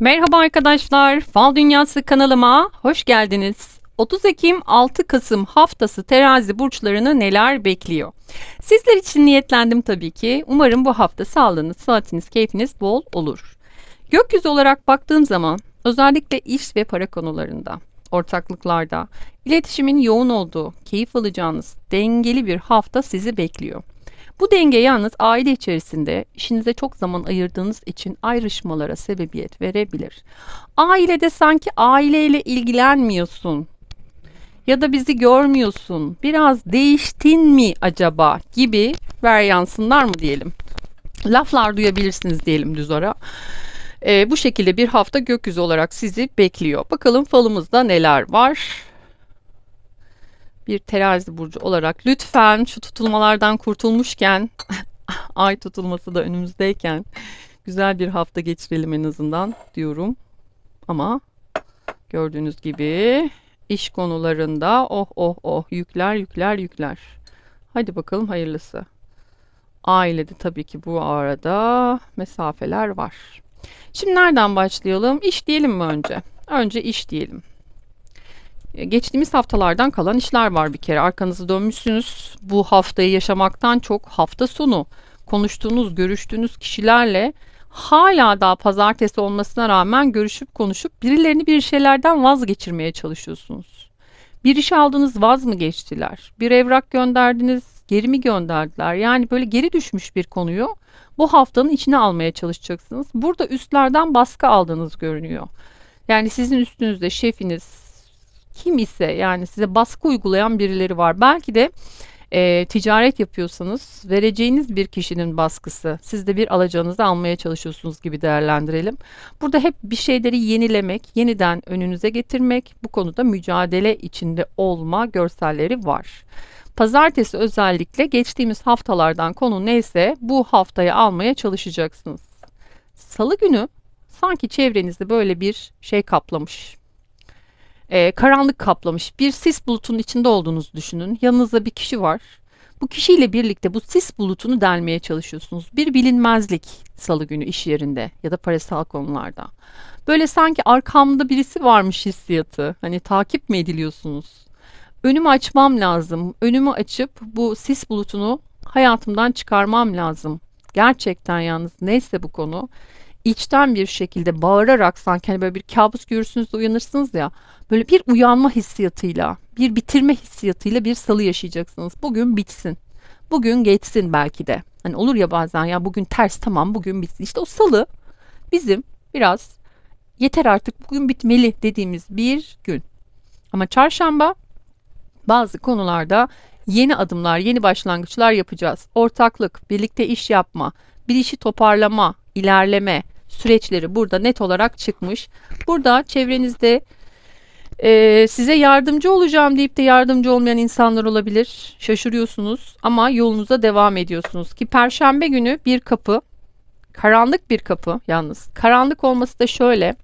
Merhaba arkadaşlar, Fal Dünyası kanalıma hoş geldiniz. 30 Ekim 6 Kasım haftası terazi burçlarını neler bekliyor? Sizler için niyetlendim tabii ki. Umarım bu hafta sağlığınız, saatiniz, keyfiniz bol olur. Gökyüzü olarak baktığım zaman özellikle iş ve para konularında, ortaklıklarda, iletişimin yoğun olduğu, keyif alacağınız dengeli bir hafta sizi bekliyor. Bu denge yalnız aile içerisinde işinize çok zaman ayırdığınız için ayrışmalara sebebiyet verebilir. Ailede sanki aileyle ilgilenmiyorsun ya da bizi görmüyorsun, biraz değiştin mi acaba gibi veryansınlar mı diyelim. Laflar duyabilirsiniz diyelim düz ara. Ee, bu şekilde bir hafta gökyüzü olarak sizi bekliyor. Bakalım falımızda neler var bir terazi burcu olarak lütfen şu tutulmalardan kurtulmuşken ay tutulması da önümüzdeyken güzel bir hafta geçirelim en azından diyorum. Ama gördüğünüz gibi iş konularında oh oh oh yükler yükler yükler. Hadi bakalım hayırlısı. Ailede tabii ki bu arada mesafeler var. Şimdi nereden başlayalım? İş diyelim mi önce? Önce iş diyelim. Geçtiğimiz haftalardan kalan işler var bir kere. Arkanızı dönmüşsünüz. Bu haftayı yaşamaktan çok hafta sonu konuştuğunuz, görüştüğünüz kişilerle hala daha pazartesi olmasına rağmen görüşüp konuşup birilerini bir şeylerden vazgeçirmeye çalışıyorsunuz. Bir iş aldınız vaz mı geçtiler? Bir evrak gönderdiniz geri mi gönderdiler? Yani böyle geri düşmüş bir konuyu bu haftanın içine almaya çalışacaksınız. Burada üstlerden baskı aldığınız görünüyor. Yani sizin üstünüzde şefiniz, kim ise yani size baskı uygulayan birileri var. Belki de e, ticaret yapıyorsanız vereceğiniz bir kişinin baskısı siz de bir alacağınızı almaya çalışıyorsunuz gibi değerlendirelim. Burada hep bir şeyleri yenilemek, yeniden önünüze getirmek, bu konuda mücadele içinde olma görselleri var. Pazartesi özellikle geçtiğimiz haftalardan konu neyse bu haftaya almaya çalışacaksınız. Salı günü sanki çevrenizde böyle bir şey kaplamış e, karanlık kaplamış bir sis bulutunun içinde olduğunuzu düşünün. Yanınızda bir kişi var. Bu kişiyle birlikte bu sis bulutunu delmeye çalışıyorsunuz. Bir bilinmezlik salı günü iş yerinde ya da parasal konularda. Böyle sanki arkamda birisi varmış hissiyatı. Hani takip mi ediliyorsunuz? Önümü açmam lazım. Önümü açıp bu sis bulutunu hayatımdan çıkarmam lazım. Gerçekten yalnız neyse bu konu içten bir şekilde bağırarak sanki hani böyle bir kabus görürsünüz uyanırsınız ya böyle bir uyanma hissiyatıyla bir bitirme hissiyatıyla bir salı yaşayacaksınız. Bugün bitsin. Bugün geçsin belki de. Hani olur ya bazen ya bugün ters tamam bugün bitsin. İşte o salı bizim biraz yeter artık bugün bitmeli dediğimiz bir gün. Ama çarşamba bazı konularda yeni adımlar, yeni başlangıçlar yapacağız. Ortaklık, birlikte iş yapma, bir işi toparlama, ilerleme, süreçleri burada net olarak çıkmış. Burada çevrenizde e, size yardımcı olacağım deyip de yardımcı olmayan insanlar olabilir. Şaşırıyorsunuz ama yolunuza devam ediyorsunuz ki perşembe günü bir kapı karanlık bir kapı yalnız. Karanlık olması da şöyle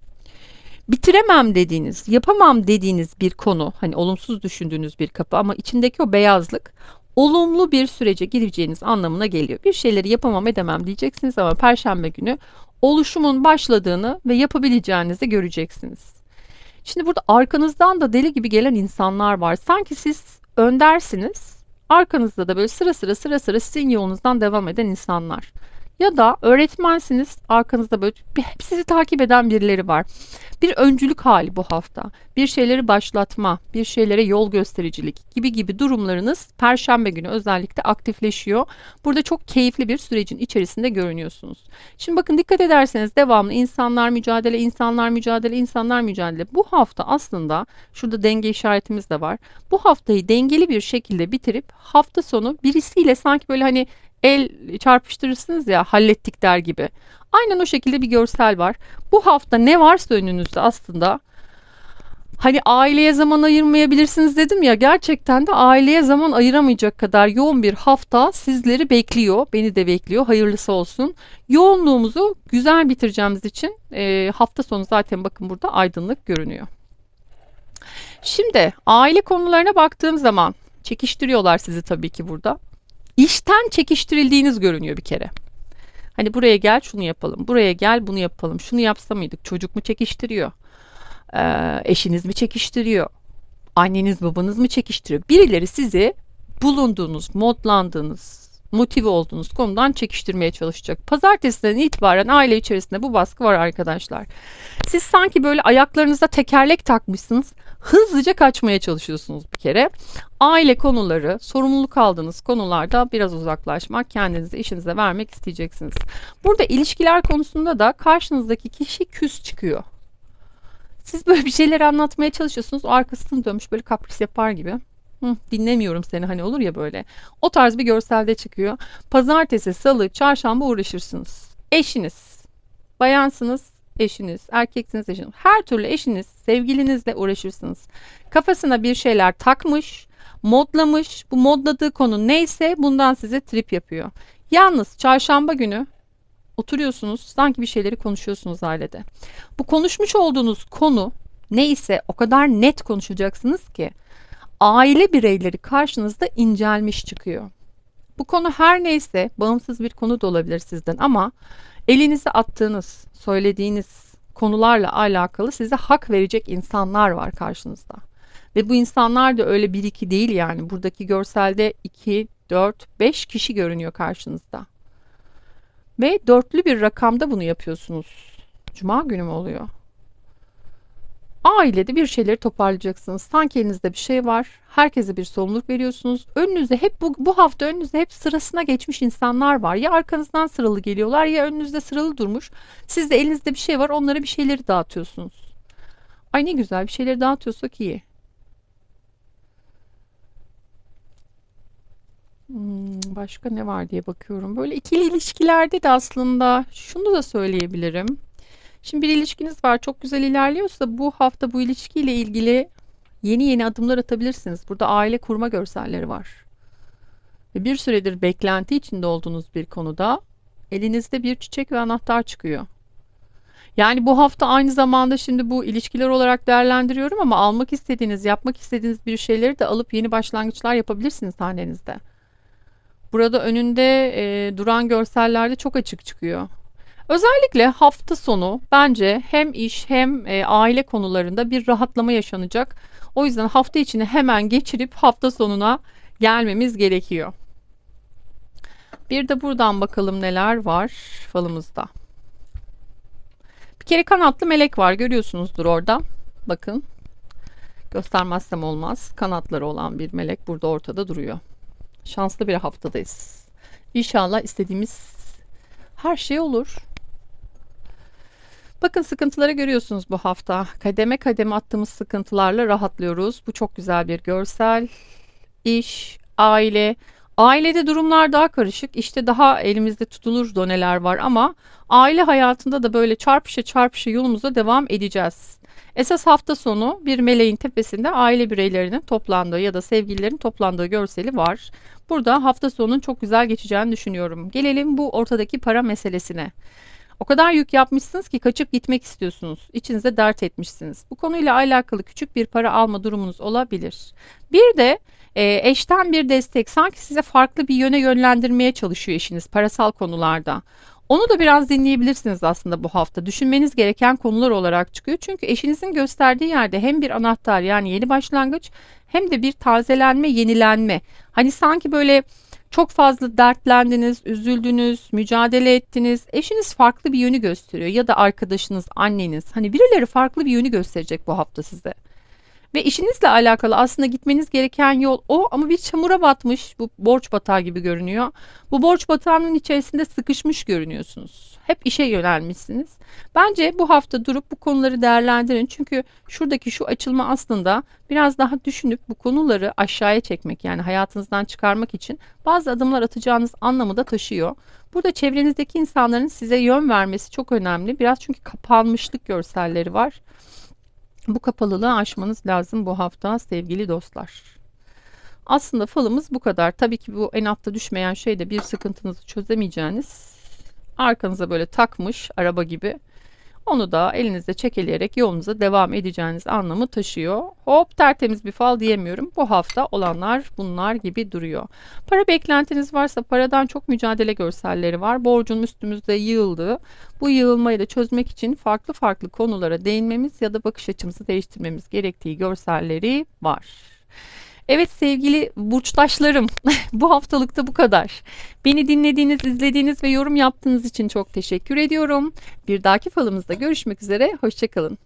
bitiremem dediğiniz, yapamam dediğiniz bir konu, hani olumsuz düşündüğünüz bir kapı ama içindeki o beyazlık olumlu bir sürece gireceğiniz anlamına geliyor. Bir şeyleri yapamam edemem diyeceksiniz ama perşembe günü oluşumun başladığını ve yapabileceğinizi göreceksiniz. Şimdi burada arkanızdan da deli gibi gelen insanlar var. Sanki siz öndersiniz. Arkanızda da böyle sıra sıra sıra sıra sizin yolunuzdan devam eden insanlar. Ya da öğretmensiniz arkanızda böyle bir, hep sizi takip eden birileri var. Bir öncülük hali bu hafta. Bir şeyleri başlatma, bir şeylere yol göstericilik gibi gibi durumlarınız perşembe günü özellikle aktifleşiyor. Burada çok keyifli bir sürecin içerisinde görünüyorsunuz. Şimdi bakın dikkat ederseniz devamlı insanlar mücadele, insanlar mücadele, insanlar mücadele. Bu hafta aslında şurada denge işaretimiz de var. Bu haftayı dengeli bir şekilde bitirip hafta sonu birisiyle sanki böyle hani el çarpıştırırsınız ya hallettik der gibi. Aynen o şekilde bir görsel var. Bu hafta ne varsa önünüzde aslında hani aileye zaman ayırmayabilirsiniz dedim ya gerçekten de aileye zaman ayıramayacak kadar yoğun bir hafta sizleri bekliyor. Beni de bekliyor. Hayırlısı olsun. Yoğunluğumuzu güzel bitireceğimiz için e, hafta sonu zaten bakın burada aydınlık görünüyor. Şimdi aile konularına baktığım zaman çekiştiriyorlar sizi tabii ki burada işten çekiştirildiğiniz görünüyor bir kere. Hani buraya gel şunu yapalım, buraya gel bunu yapalım, şunu yapsa mıydık? Çocuk mu çekiştiriyor? Ee, eşiniz mi çekiştiriyor? Anneniz babanız mı çekiştiriyor? Birileri sizi bulunduğunuz, modlandığınız, motive olduğunuz konudan çekiştirmeye çalışacak. Pazartesiden itibaren aile içerisinde bu baskı var arkadaşlar. Siz sanki böyle ayaklarınızda tekerlek takmışsınız. Hızlıca kaçmaya çalışıyorsunuz bir kere. Aile konuları, sorumluluk aldığınız konularda biraz uzaklaşmak, kendinizi işinize vermek isteyeceksiniz. Burada ilişkiler konusunda da karşınızdaki kişi küs çıkıyor. Siz böyle bir şeyler anlatmaya çalışıyorsunuz. O arkasını dönmüş böyle kapris yapar gibi. Dinlemiyorum seni hani olur ya böyle. O tarz bir görselde çıkıyor. Pazartesi, salı, çarşamba uğraşırsınız. Eşiniz, bayansınız, eşiniz, erkeksiniz, eşiniz. Her türlü eşiniz, sevgilinizle uğraşırsınız. Kafasına bir şeyler takmış, modlamış. Bu modladığı konu neyse bundan size trip yapıyor. Yalnız çarşamba günü oturuyorsunuz, sanki bir şeyleri konuşuyorsunuz ailede. Bu konuşmuş olduğunuz konu neyse o kadar net konuşacaksınız ki aile bireyleri karşınızda incelmiş çıkıyor. Bu konu her neyse bağımsız bir konu da olabilir sizden ama elinize attığınız, söylediğiniz konularla alakalı size hak verecek insanlar var karşınızda. Ve bu insanlar da öyle bir iki değil yani. Buradaki görselde 2, 4, 5 kişi görünüyor karşınızda. Ve dörtlü bir rakamda bunu yapıyorsunuz. Cuma günü mü oluyor? Ailede bir şeyleri toparlayacaksınız. Sanki elinizde bir şey var. Herkese bir sorumluluk veriyorsunuz. Önünüzde hep bu, bu hafta önünüzde hep sırasına geçmiş insanlar var. Ya arkanızdan sıralı geliyorlar ya önünüzde sıralı durmuş. Sizde elinizde bir şey var onlara bir şeyleri dağıtıyorsunuz. Ay ne güzel bir şeyleri dağıtıyorsak iyi. Hmm, başka ne var diye bakıyorum. Böyle ikili ilişkilerde de aslında şunu da söyleyebilirim. Şimdi bir ilişkiniz var çok güzel ilerliyorsa bu hafta bu ilişkiyle ilgili yeni yeni adımlar atabilirsiniz. Burada aile kurma görselleri var. Ve bir süredir beklenti içinde olduğunuz bir konuda elinizde bir çiçek ve anahtar çıkıyor. Yani bu hafta aynı zamanda şimdi bu ilişkiler olarak değerlendiriyorum ama almak istediğiniz, yapmak istediğiniz bir şeyleri de alıp yeni başlangıçlar yapabilirsiniz hanenizde. Burada önünde e, duran görsellerde çok açık çıkıyor. Özellikle hafta sonu bence hem iş hem e, aile konularında bir rahatlama yaşanacak. O yüzden hafta içini hemen geçirip hafta sonuna gelmemiz gerekiyor. Bir de buradan bakalım neler var falımızda. Bir kere kanatlı melek var görüyorsunuzdur orada. Bakın göstermezsem olmaz. Kanatları olan bir melek burada ortada duruyor. Şanslı bir haftadayız. İnşallah istediğimiz her şey olur. Bakın sıkıntıları görüyorsunuz bu hafta. Kademe kademe attığımız sıkıntılarla rahatlıyoruz. Bu çok güzel bir görsel. İş, aile. Ailede durumlar daha karışık. İşte daha elimizde tutulur doneler var ama aile hayatında da böyle çarpışa çarpışa yolumuza devam edeceğiz. Esas hafta sonu bir meleğin tepesinde aile bireylerinin toplandığı ya da sevgililerin toplandığı görseli var. Burada hafta sonunun çok güzel geçeceğini düşünüyorum. Gelelim bu ortadaki para meselesine. O kadar yük yapmışsınız ki kaçıp gitmek istiyorsunuz. İçinize dert etmişsiniz. Bu konuyla alakalı küçük bir para alma durumunuz olabilir. Bir de e, eşten bir destek sanki size farklı bir yöne yönlendirmeye çalışıyor eşiniz parasal konularda. Onu da biraz dinleyebilirsiniz aslında bu hafta. Düşünmeniz gereken konular olarak çıkıyor. Çünkü eşinizin gösterdiği yerde hem bir anahtar yani yeni başlangıç hem de bir tazelenme, yenilenme. Hani sanki böyle çok fazla dertlendiniz, üzüldünüz, mücadele ettiniz. Eşiniz farklı bir yönü gösteriyor ya da arkadaşınız, anneniz. Hani birileri farklı bir yönü gösterecek bu hafta size. Ve işinizle alakalı aslında gitmeniz gereken yol o ama bir çamura batmış bu borç batağı gibi görünüyor. Bu borç batağının içerisinde sıkışmış görünüyorsunuz. Hep işe yönelmişsiniz. Bence bu hafta durup bu konuları değerlendirin. Çünkü şuradaki şu açılma aslında biraz daha düşünüp bu konuları aşağıya çekmek yani hayatınızdan çıkarmak için bazı adımlar atacağınız anlamı da taşıyor. Burada çevrenizdeki insanların size yön vermesi çok önemli. Biraz çünkü kapanmışlık görselleri var. Bu kapalılığı aşmanız lazım bu hafta sevgili dostlar. Aslında falımız bu kadar. Tabii ki bu en altta düşmeyen şey de bir sıkıntınızı çözemeyeceğiniz arkanıza böyle takmış araba gibi. Onu da elinizde çekeleyerek yolunuza devam edeceğiniz anlamı taşıyor. Hop tertemiz bir fal diyemiyorum. Bu hafta olanlar bunlar gibi duruyor. Para beklentiniz varsa paradan çok mücadele görselleri var. Borcun üstümüzde yığıldığı. Bu yığılmayı da çözmek için farklı farklı konulara değinmemiz ya da bakış açımızı değiştirmemiz gerektiği görselleri var. Evet sevgili burçtaşlarım bu haftalıkta bu kadar. Beni dinlediğiniz, izlediğiniz ve yorum yaptığınız için çok teşekkür ediyorum. Bir dahaki falımızda görüşmek üzere. Hoşçakalın.